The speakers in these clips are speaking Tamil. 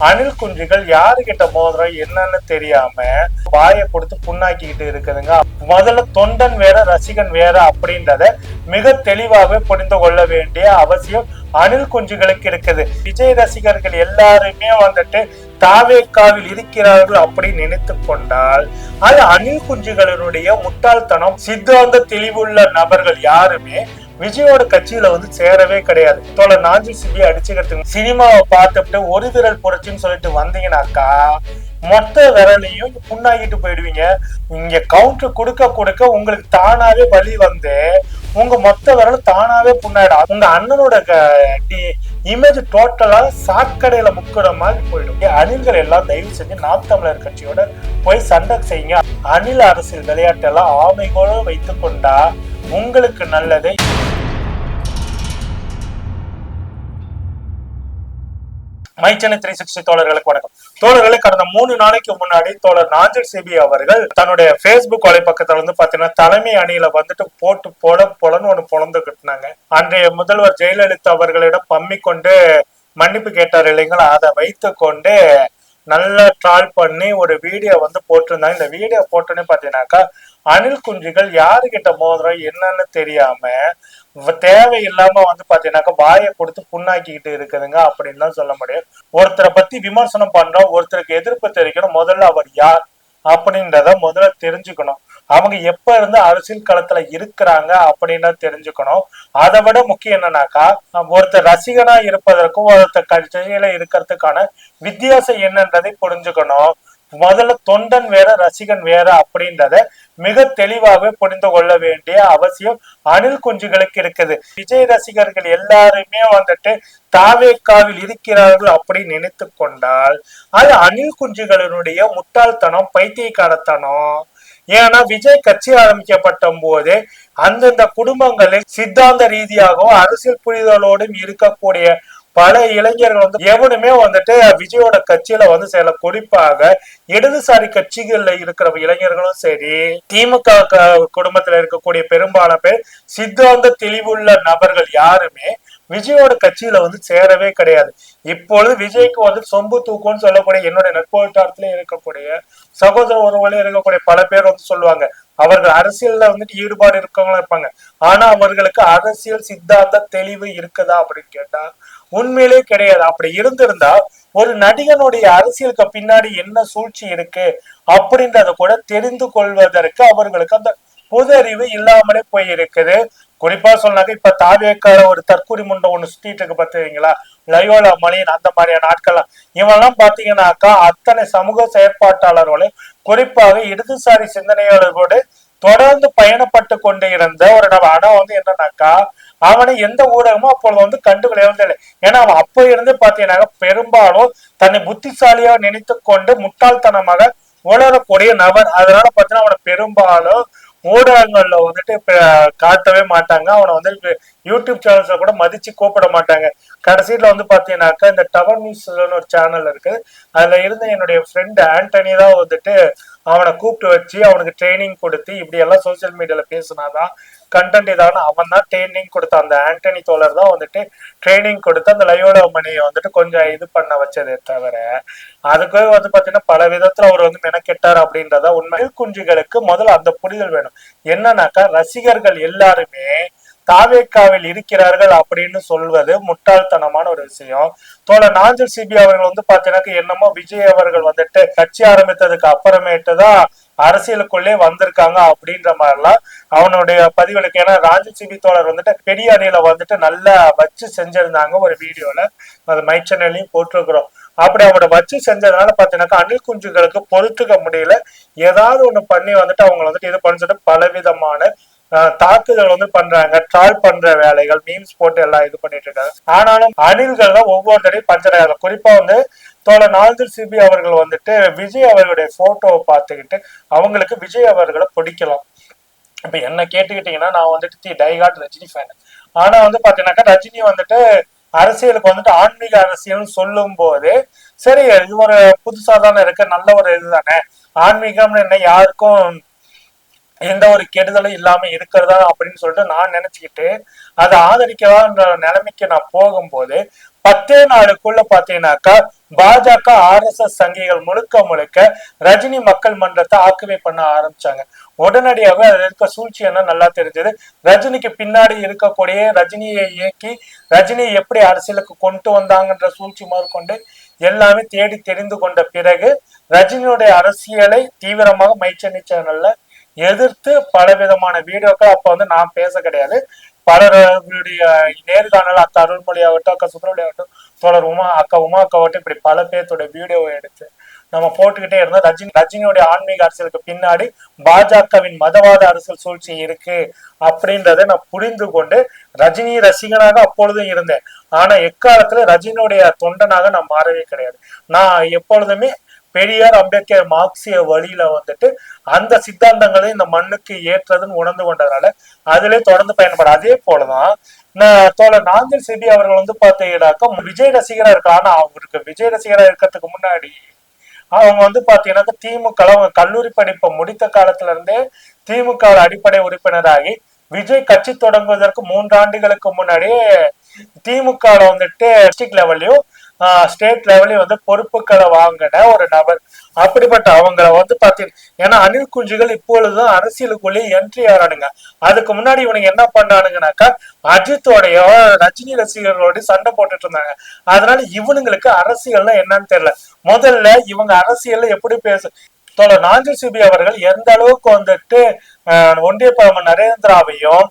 அணில் குஞ்சுகள் யாருகிட்ட மோதுறோம் என்னன்னு தெரியாம வாயை கொடுத்து புண்ணாக்கிக்கிட்டு இருக்குதுங்க. முதல்ல தொண்டன் வேற ரசிகன் வேற அப்படின்றத மிக தெளிவாகவே புரிந்து கொள்ள வேண்டிய அவசியம் அணில் குஞ்சுகளுக்கு இருக்குது. விஜய் ரசிகர்கள் எல்லாருமே வந்துட்டு தாவேக்காவில் இருக்கிறார்கள் அப்படி நினைத்து கொண்டால் அது அணில் குஞ்சுகளினுடைய முட்டாள்தனம் சித்தாந்த தெளிவுள்ள நபர்கள் யாருமே விஜயோட கட்சியில வந்து சேரவே கிடையாது. தோழர் நாஞ்சி சிபி அடிச்சுக்கிறதுக்கு சினிமாவை பார்த்துட்டு ஒரு விரல் புரட்சின்னு சொல்லிட்டு வந்தீங்கன்னாக்கா மொத்த விரலையும் புண்ணாகிட்டு போயிடுவீங்க. இங்க கவுண்டர் கொடுக்க கொடுக்க உங்களுக்கு தானாவே வழி வந்து உங்க மொத்த விரலும் தானாவே புண்ணாயிடும். உங்க அண்ணனோட இமேஜ் டோட்டலா சாக்கடையில முக்கிற மாதிரி போயிடும். அணில்கள் எல்லாம் தயவு செஞ்சு நாம் தமிழர் கட்சியோட போய் சண்டை செய்யுங்க. அணில் அரசியல் விளையாட்டெல்லாம் ஆமைகோடு வைத்து கொண்டா உங்களுக்கு நல்லது மைச்சனை த்ரீ சிக்ஸ்டி தோழர்களுக்கு வணக்கம். தோழர்களை கடந்த மூணு நாளைக்கு முன்னாடி தோழர் நாஜர் சிபி அவர்கள் தன்னுடைய பேஸ்புக் வலைப்பக்கத்துல வந்து பாத்தீங்கன்னா தலைமை அணியில வந்துட்டு போட்டு பொல பொலன்னு ஒண்ணு பொழந்து கட்டினாங்க. அன்றைய முதல்வர் ஜெயலலிதா அவர்களிடம் பம்மி கொண்டு மன்னிப்பு கேட்டார் இல்லைங்களா? அதை வைத்து கொண்டு நல்லா ட்ரால் பண்ணி ஒரு வீடியோ வந்து போட்டிருந்தாங்க. இந்த வீடியோ போட்டோன்னே பாத்தீங்கன்னாக்கா அணில் குஞ்சுகள் யாருகிட்ட மோதுறோம் என்னன்னு தெரியாம தேவை இல்லாம வந்து பாத்தீங்கன்னாக்கா வாயை கொடுத்து புண்ணாக்கிக்கிட்டு இருக்குதுங்க அப்படின்னு தான் சொல்ல முடியும். ஒருத்தரை பத்தி விமர்சனம் பண்றோம் ஒருத்தருக்கு எதிர்ப்பு தெரிவிக்கணும் முதல்ல அவர் யார் அப்படின்றத முதல்ல தெரிஞ்சுக்கணும். அவங்க எப்ப இருந்து அரசியல் களத்துல இருக்கிறாங்க அப்படின்னு தெரிஞ்சுக்கணும். அதை விட முக்கியம் என்னன்னாக்கா ஒருத்தர் ரசிகனா இருப்பதற்கும் ஒருத்தர் கட்சியில இருக்கிறதுக்கான வித்தியாசம் என்னன்றதை புரிஞ்சுக்கணும். முதல்ல தொண்டன் வேற ரசிகன் வேற அப்படின்றத மிக தெளிவாகவே புரிந்து கொள்ள வேண்டிய அவசியம் அணில் குஞ்சுகளுக்கு இருக்குது. விஜய் ரசிகர்கள் எல்லாருமே வந்துட்டு தாவேக்காவில் இருக்கிறார்கள் அப்படி நினைத்து கொண்டால் அது அணில் குஞ்சுகளினுடைய முட்டாள்தனம் பைத்தியக்காரத்தனம். ஏன்னா விஜய் கட்சி ஆரம்பிக்கப்பட்ட போது அந்தந்த குடும்பங்களில் சித்தாந்த ரீதியாகவும் அரசியல் புரிதலோடும் இருக்கக்கூடிய பல இளைஞர்கள் வந்து எவனுமே வந்துட்டு விஜயோட கட்சியில வந்து சில குறிப்பாக இடதுசாரி கட்சிகள்ல இருக்கிற இளைஞர்களும் சரி திமுக குடும்பத்துல இருக்கக்கூடிய பெரும்பாலான பேர் சித்தாந்த தெளிவுள்ள நபர்கள் யாருமே விஜயோட கட்சியில வந்து சேரவே கிடையாது. இப்பொழுது விஜய்க்கு வந்து சொம்பு தூக்கம்னு சொல்லக்கூடிய என்னுடைய நட்பு இருக்கக்கூடிய சகோதர உறவுகளே இருக்கக்கூடிய பல பேர் வந்து சொல்லுவாங்க. அவர்கள் அரசியல்ல வந்துட்டு ஈடுபாடு இருக்கவங்களும் இருப்பாங்க. ஆனா அவர்களுக்கு அரசியல் சித்தாந்த தெளிவு இருக்குதா அப்படின்னு கேட்டா உண்மையிலே கிடையாது. அப்படி இருந்திருந்தா ஒரு நடிகனுடைய அரசியலுக்கு பின்னாடி என்ன சூழ்ச்சி இருக்கு அப்படின்றத கூட தெரிந்து கொள்வதற்கு அவர்களுக்கு அந்த பொது அறிவு இல்லாமலே போயிருக்குது. குறிப்பா சொன்னாக்க இப்ப தாவேக்கார ஒரு தற்கூரி முண்டை ஒண்ணு சுத்திட்டு இருக்கு பாத்தீங்களா லயோலா மணியன் அந்த மாதிரியான ஆட்கள்லாம். இவெல்லாம் பாத்தீங்கன்னாக்கா அத்தனை சமூக செயற்பாட்டாளர்களும் குறிப்பாக இடதுசாரி சிந்தனையாளர்களோடு தொடர்ந்து பயணப்பட்டு கொண்டு இருந்த ஒரு நபர். ஆனா வந்து என்னன்னாக்கா அவனை எந்த ஊடகமும் அப்பொழுது வந்து கண்டுகொள்ளவே இல்லை ஏன்னா அவன் அப்போ இருந்து பாத்தீங்கன்னாக்கா பெரும்பாலும் தன்னை புத்திசாலியா நினைத்து கொண்டு முட்டாள்தனமாக உணரக்கூடிய நபர். அதனால பாத்தீங்கன்னா அவனை பெரும்பாலும் ஊடகங்கள்ல வந்துட்டு காட்டவே மாட்டாங்க. அவனை வந்து யூடியூப் சேனல்ஸ்ல கூட மதிச்சு கூப்பிட மாட்டாங்க. கடைசியில வந்து பாத்தீங்கன்னாக்கா இந்த டவர் நியூஸ்னு ஒரு சேனல் இருக்கு. அதுல இருந்து என்னுடைய ஃப்ரெண்டு ஆண்டனி தான் வந்துட்டு அவனை கூப்பிட்டு வச்சு அவனுக்கு ட்ரைனிங் கொடுத்து இப்படி எல்லாம் சோசியல் மீடியால பேசினாதான் கண்டென்ட் இதான அவன் தான் ட்ரைனிங் கொடுத்த அந்த ஆண்டனி தோழர் தான் வந்துட்டு ட்ரைனிங் கொடுத்து அந்த லயோலா மணியை வந்துட்டு கொஞ்சம் இது பண்ண வச்சதே தவிர அதுக்கு வந்து பாத்தீங்கன்னா பல விதத்துல அவர் வந்து மெனக்கெட்டார் அப்படின்றத உண்மை குஞ்சுகளுக்கு முதல்ல அந்த புரிதல் வேணும். என்னன்னாக்கா ரசிகர்கள் எல்லாருமே தாவேக்காவில் இருக்கிறார்கள் அப்படின்னு சொல்வது முட்டாள்தனமான ஒரு விஷயம். தோழர் நாஞ்சல் சிபி அவர்கள் வந்து பாத்தீங்கன்னா என்னமோ விஜய் அவர்கள் வந்துட்டு கட்சி ஆரம்பித்ததுக்கு அப்புறமேட்டு தான் அரசியலுக்குள்ளே வந்திருக்காங்க அப்படின்ற மாதிரிலாம் அவனுடைய பதிவுகளுக்கு ஏன்னா ராஜு சிபி தோழர் வந்துட்டு பெரிய அணியில வந்துட்டு நல்லா வச்சு செஞ்சிருந்தாங்க ஒரு வீடியோல. அது மைக் சேனல்லையும் போட்டிருக்கிறோம். அப்படி அவங்கள வச்சு செஞ்சதுனால பாத்தீங்கன்னாக்கா அணில் குஞ்சுகளுக்கு பொறுத்துக்க முடியல. ஏதாவது ஒண்ணு பண்ணி வந்துட்டு அவங்க வந்துட்டு இது பண்ணிட்டு சொல்லிட்டு பலவிதமான தாக்குதல் வந்து பண்றாங்க. ட்ரால் பண்ற வேலைகள் மீம்ஸ் போட்டு எல்லாம் இது பண்ணிட்டு இருக்காங்க. ஆனாலும் அணில்கள் தான் ஒவ்வொரு தடையும் பஞ்சராக குறிப்பா வந்து தோழ நால்தர் சிபி அவர்கள் வந்துட்டு விஜய் அவர்களுடைய போட்டோவை பார்த்துக்கிட்டு அவங்களுக்கு விஜய் அவர்களை பிடிக்கலாம். இப்ப என்ன கேட்டுக்கிட்டீங்கன்னா நான் வந்துட்டு தி டைகாட் ரஜினி ஃபேன் ஆனா வந்து பாத்தீங்கன்னாக்கா ரஜினி வந்துட்டு அரசியலுக்கு வந்துட்டு ஆன்மீக அரசியல்னு சொல்லும் போது சரி இது ஒரு புதுசா தானே இருக்கு நல்ல ஒரு இதுதானே. ஆன்மீகம்னு என்ன யாருக்கும் எந்த ஒரு கெடுதலும் இல்லாம இருக்கிறதா அப்படின்னு சொல்லிட்டு நான் நினைச்சுக்கிட்டு அதை ஆதரிக்கலான்ற நிலைமைக்கு நான் போகும்போது பத்தே நாளுக்குள்ள பாத்தீங்கன்னாக்கா பாஜக ஆர் எஸ் எஸ் சங்கிகள் முழுக்க முழுக்க ரஜினி மக்கள் மன்றத்தை ஆக்குவை பண்ண ஆரம்பிச்சாங்க. உடனடியாக அதுல இருக்க சூழ்ச்சி என்ன நல்லா தெரிஞ்சது. ரஜினிக்கு பின்னாடி இருக்கக்கூடிய ரஜினியை இயக்கி ரஜினியை எப்படி அரசியலுக்கு கொண்டு வந்தாங்கன்ற சூழ்ச்சி முதற்கொண்டு எல்லாமே தேடி தெரிந்து கொண்ட பிறகு ரஜினியுடைய அரசியலை தீவிரமாக மைச்சனி சேனல்ல எதிர்த்து பல விதமான வீடியோக்கள் அப்ப வந்து நான் பேச கிடையாது. பலருடைய நேர்காணல் அக்கா அருள்மொழி ஆகட்டும் அக்கா சுப்பிரமணி ஆகட்டும் தோழர் உமா அக்கா உமா அக்காவட்டும் இப்படி பல பேர்த்தோட வீடியோவை எடுத்து நம்ம போட்டுக்கிட்டே இருந்தோம் ரஜினி ரஜினியுடைய ஆன்மீக அரசியலுக்கு பின்னாடி பாஜகவின் மதவாத அரசியல் சூழ்ச்சி இருக்கு அப்படின்றத நான் புரிந்து கொண்டு ரஜினி ரசிகனாக அப்பொழுதும் இருந்தேன். ஆனா எக்காலத்துல ரஜினியுடைய தொண்டனாக நான் மாறவே கிடையாது. நான் எப்பொழுதுமே பெரியார் அம்பேத்கர் மார்க்சிய வழியில வந்துட்டு அந்த சித்தாந்தங்களை இந்த மண்ணுக்கு ஏற்றதுன்னு உணர்ந்து கொண்டதுனால அதிலே தொடர்ந்து பயன்பட அதே போலதான் தோழர் நாஞ்சல் சிபி அவர்கள் வந்து பாத்தீங்கன்னாக்கா விஜய் ரசிகரா இருக்கா ஆனா அவருக்கு விஜய் ரசிகரா இருக்கிறதுக்கு முன்னாடி அவங்க வந்து பாத்தீங்கன்னாக்கா திமுக அவங்க கல்லூரி படிப்பை முடித்த காலத்துல இருந்தே திமுக அடிப்படை உறுப்பினராகி விஜய் கட்சி தொடங்குவதற்கு மூன்று ஆண்டுகளுக்கு முன்னாடியே திமுக வந்துட்டு டிஸ்ட்ரிக்ட் லெவல்லையும் ஸ்டேட் லெவலையும் வந்து பொறுப்புகளை வாங்கின ஒரு நபர். அப்படிப்பட்ட அவங்கள வந்து பார்த்தீங்க ஏன்னா அனில் குஞ்சுகள் இப்பொழுதும் அரசியலுக்குள்ளே என்ட்ரி ஆறானுங்க. அதுக்கு முன்னாடி இவனுங்க என்ன பண்ணானுங்கனாக்கா அஜித்தோடைய ரஜினி ரசிகர்களோட சண்டை போட்டுட்டு இருந்தாங்க. அதனால இவனுங்களுக்கு அரசியல்னா என்னன்னு தெரியல. முதல்ல இவங்க அரசியல்ல எப்படி பேசு தோழர் நாஞ்சு சிபி அவர்கள் எந்த அளவுக்கு வந்துட்டு ஒன்றிய பிரதமர் நரேந்திராவையும்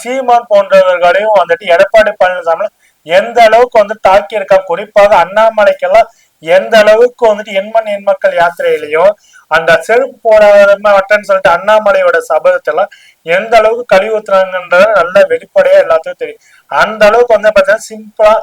சீமான் போன்றவர்களையும் வந்துட்டு எடப்பாடி பழனிசாமி எந்த அளவுக்கு வந்து தாக்கி இருக்கா குறிப்பாக அண்ணாமலைக்கெல்லாம் எந்த அளவுக்கு வந்துட்டு எண்மண் எண் மக்கள் யாத்திரையிலையும் அந்த செருப்பு போடாதன்னு சொல்லிட்டு அண்ணாமலையோட சபதத்தெல்லாம் எந்த அளவுக்கு கழிவுத்துறாங்கன்றது நல்ல வெளிப்படையா எல்லாத்துக்கும் தெரியும். அந்த அளவுக்கு வந்து பாத்தீங்கன்னா சிம்பிளா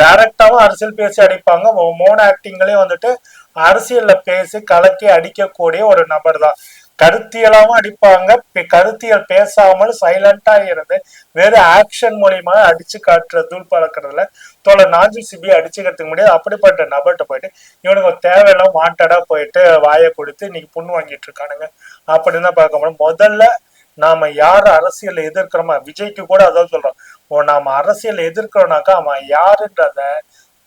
டைரக்டாவும் அரசியல் பேசி அடிப்பாங்க. மோன ஆக்டிங்லயும் வந்துட்டு அரசியல்ல பேசி கலக்கி அடிக்கக்கூடிய ஒரு நபர் தான் கருத்தியலாம அடிப்பாங்க. கருத்தியல் பேசாமல் சைலண்டா இருந்து வெறும் ஆக்ஷன் மூலியமா அடிச்சு காட்டுற தூள் பழக்கிறதுல தோலை நாஞ்சி சிபி அடிச்சுக்கிறதுக்கு முடியாது அப்படிப்பட்ட நபர்கிட்ட போயிட்டு இவனுக்கு தேவையெல்லாம் வாண்டடா போயிட்டு வாயை கொடுத்து இன்னைக்கு புண்ணு வாங்கிட்டு இருக்கானுங்க. அப்படின்னு தான் பார்க்க முடியும். முதல்ல நாம யார் அரசியல் எதிர்க்கிறோமா விஜய்க்கு கூட அதான் சொல்றோம். ஓ நாம அரசியல் எதிர்க்கிறோம்னாக்கா அவன் யாருன்றத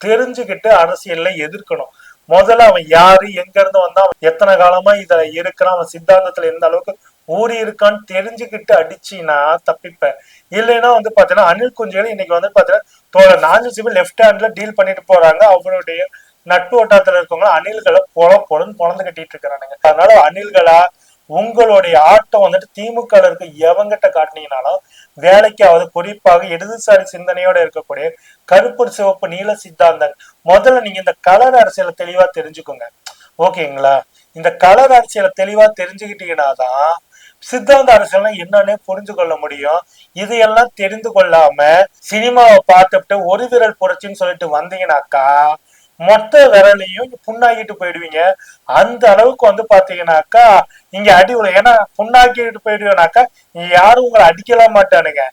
தெரிஞ்சுக்கிட்டு அரசியல்ல எதிர்க்கணும். முதல்ல அவன் யாரு எங்க இருந்து வந்தா அவன் எத்தனை காலமா இத இருக்கிறான் அவன் சித்தாந்தத்துல எந்த அளவுக்கு ஊறி இருக்கான்னு தெரிஞ்சுக்கிட்டு அடிச்சினா தப்பிப்பேன். இல்லைன்னா வந்து பாத்தீங்கன்னா அனில் குஞ்சுகள் இன்னைக்கு வந்து பாத்தீங்கன்னா தோழ நாஞ்சு சிவில் லெஃப்ட் ஹேண்ட்ல டீல் பண்ணிட்டு போறாங்க. அவருடைய நட்பு வட்டாரத்துல இருக்கவங்க அணில்களை பொல பொலன்னு பொழந்து கட்டிட்டு இருக்கிறானுங்க. அதனால அணில்களா உங்களுடைய ஆட்டம் வந்துட்டு திமுக இருக்க எவங்கிட்ட காட்டினீங்கனாலும் வேலைக்காவது குறிப்பாக இடதுசாரி சிந்தனையோட இருக்கக்கூடிய கருப்பு சிவப்பு நீல சித்தாந்தம் முதல்ல நீங்க இந்த கலர் அரசியலை தெளிவா தெரிஞ்சுக்கோங்க. ஓகேங்களா? இந்த கலர் அரசியலை தெளிவா தெரிஞ்சுக்கிட்டீங்கன்னா தான் சித்தாந்த அரசியல் என்னன்னு புரிஞ்சு கொள்ள முடியும். இதையெல்லாம் தெரிந்து கொள்ளாம சினிமாவை பார்த்துட்டு ஒரு விரல் புரட்சின்னு சொல்லிட்டு வந்தீங்கன்னாக்கா மொத்த விரலையும் புண்ணாக்கிட்டு போயிடுவீங்க. அந்த அளவுக்கு வந்து பாத்தீங்கன்னாக்கா இங்க அடி ஏன்னா புண்ணாக்கிட்டு போயிடுவேனாக்கா யாரும் உங்களை அடிக்கலாம் மாட்டானுங்க.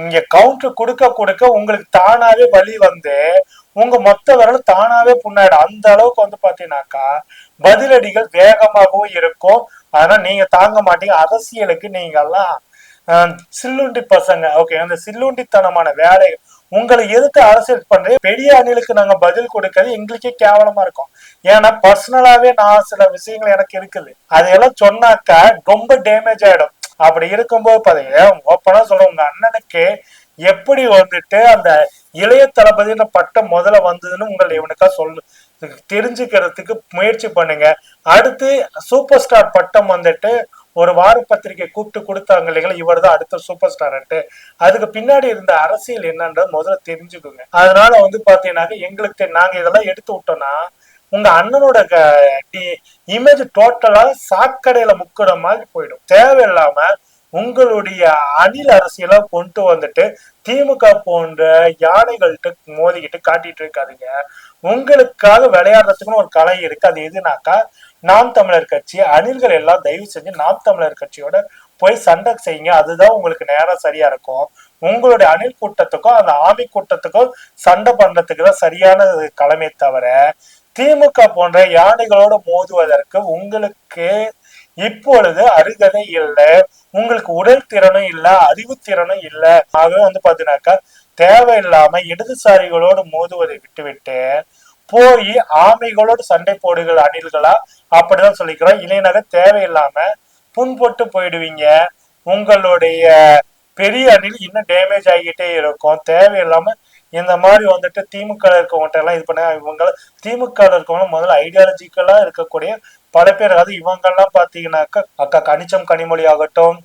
இங்க கவுண்டர் கொடுக்க கொடுக்க உங்களுக்கு தானாவே வழி வந்து உங்க மொத்த விரல் தானாவே புண்ணாயிடும். அந்த அளவுக்கு வந்து பாத்தீங்கன்னாக்கா பதிலடிகள் வேகமாகவும் இருக்கும். ஆனா நீங்க தாங்க மாட்டீங்க. அரசியலுக்கு நீங்க எல்லாம் சில்லுண்டி பசங்க. ஓகே அந்த சில்லுண்டித்தனமான வேலை உங்களை எதுக்கு அரசியல் பண்றீங்க? பெரிய அணிலுக்கு நாங்க பதில் கொடுக்கறது எங்களுக்கே கேவலமா இருக்கும். ஏன்னா பர்சனலாவே நான் சில விஷயங்கள் எனக்கு இருக்குது. அதையெல்லாம் சொன்னாக்கா ரொம்ப டேமேஜ் ஆயிடும். அப்படி இருக்கும்போது பாத்தீங்க ஓப்பனா சொல்ற உங்க அண்ணனுக்கு எப்படி வந்துட்டு அந்த இளைய தளபதின்ற பட்டம் முதல்ல வந்ததுன்னு உங்களை இவனுக்கா சொல்லு தெரிஞ்சுக்கிறதுக்கு முயற்சி பண்ணுங்க. அடுத்து சூப்பர் ஸ்டார் பட்டம் வந்துட்டு ஒரு வார பத்திரிகை கூப்பிட்டு கொடுத்தாங்க இல்லைங்களா? இவர் தான் அடுத்த சூப்பர் ஸ்டார்ட்டு அதுக்கு பின்னாடி இருந்த அரசியல் என்னன்றது முதல்ல தெரிஞ்சுக்கோங்க. அதனால வந்து பாத்தீங்கன்னாக்க எங்களுக்கு நாங்க இதெல்லாம் எடுத்து விட்டோம்னா உங்க அண்ணனோட இமேஜ் டோட்டலா சாக்கடையில முக்கிற மாதிரி போயிடும். தேவையில்லாம உங்களுடைய அணில் அரசியலா கொண்டு வந்துட்டு திமுக போன்ற யானைகள்கிட்ட மோதிக்கிட்டு காட்டிட்டு இருக்காதீங்க. உங்களுக்காக விளையாடுறதுக்குன்னு ஒரு கலை இருக்கு. அது எதுனாக்கா நாம் தமிழர் கட்சி அணில்கள் எல்லாம் தயவு செஞ்சு நாம் தமிழர் கட்சியோட போய் சண்டை செய்யுங்க. அதுதான் உங்களுக்கு நேரம் சரியா இருக்கும். உங்களுடைய அணில் கூட்டத்துக்கும் அந்த ஆமி கூட்டத்துக்கும் சண்டை பண்றதுக்கு தான் சரியான களமே தவிர திமுக போன்ற யானைகளோட மோதுவதற்கு உங்களுக்கு இப்பொழுது அருகதை இல்லை உங்களுக்கு உடல் திறனும் இல்லை அறிவு திறனும் இல்லை. ஆகவே வந்து பாத்தீங்கன்னாக்கா தேவையில்லாம இடதுசாரிகளோடு மோதுவதை விட்டுவிட்டு போய் ஆமைகளோடு சண்டை போடுகிற அணில்களா அப்படிதான் சொல்லிக்கிறோம். இல்லைனாக்க தேவையில்லாம புண்பட்டு போயிடுவீங்க. உங்களுடைய பெரிய அணில் இன்னும் டேமேஜ் ஆகிட்டே இருக்கும். தேவையில்லாம இந்த மாதிரி வந்துட்டு திமுக இருக்கவங்கள்ட்ட எல்லாம் இது பண்ண இவங்க திமுக இருக்கவங்க முதல்ல ஐடியாலஜிக்கலா இருக்கக்கூடிய பல பேர் அதாவது இவங்கெல்லாம் பாத்தீங்கன்னாக்கா அக்கா கனிச்சம் கனிமொழி ஆகட்டும்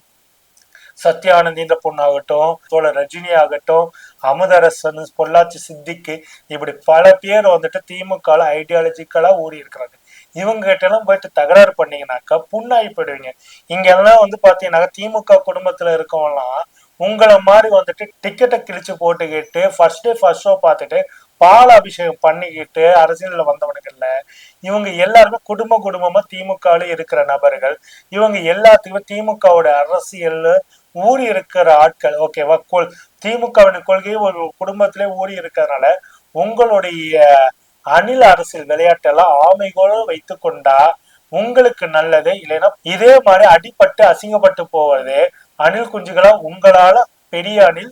சத்யானந்தின்ற பொண்ணாகட்டும் தோழர் ரஜினி ஆகட்டும் அமுதரசன் பொள்ளாச்சி சித்திக்கு இப்படி பல பேர் வந்துட்டு திமுக ஐடியாலஜிக்கலா ஊறி இருக்கிறாங்க. இவங்க கிட்ட எல்லாம் போயிட்டு தகராறு பண்ணீங்கன்னாக்கா புண்ணாகி போயிடுவீங்க. இங்க எல்லாம் வந்து பாத்தீங்கன்னாக்கா திமுக குடும்பத்துல இருக்கவங்கலாம் உங்களை மாதிரி வந்துட்டு டிக்கெட்டை கிழிச்சு போட்டுக்கிட்டு ஃபர்ஸ்ட் டே ஃபர்ஸ்ட் ஷோ பார்த்துட்டு பால் அபிஷேகம் பண்ணிக்கிட்டு அரசியலில் வந்தவனுக்கு இல்லை இவங்க எல்லாருமே குடும்ப குடும்பமா திமுகல இருக்கிற நபர்கள் இவங்க எல்லாத்துக்குமே திமுகவோட அரசியல் ஊறி இருக்கிற ஆட்கள் ஓகேவா கொள் திமுகவின் கொள்கை ஒரு குடும்பத்திலே ஊறி இருக்கிறதுனால உங்களுடைய அணில் அரசியல் விளையாட்டெல்லாம் ஆமைகளும் வைத்து கொண்டா உங்களுக்கு நல்லது இல்லைன்னா இதே மாதிரி அடிபட்டு அசிங்கப்பட்டு போவது அணில் குஞ்சுகளா உங்களால பெரிய அணில்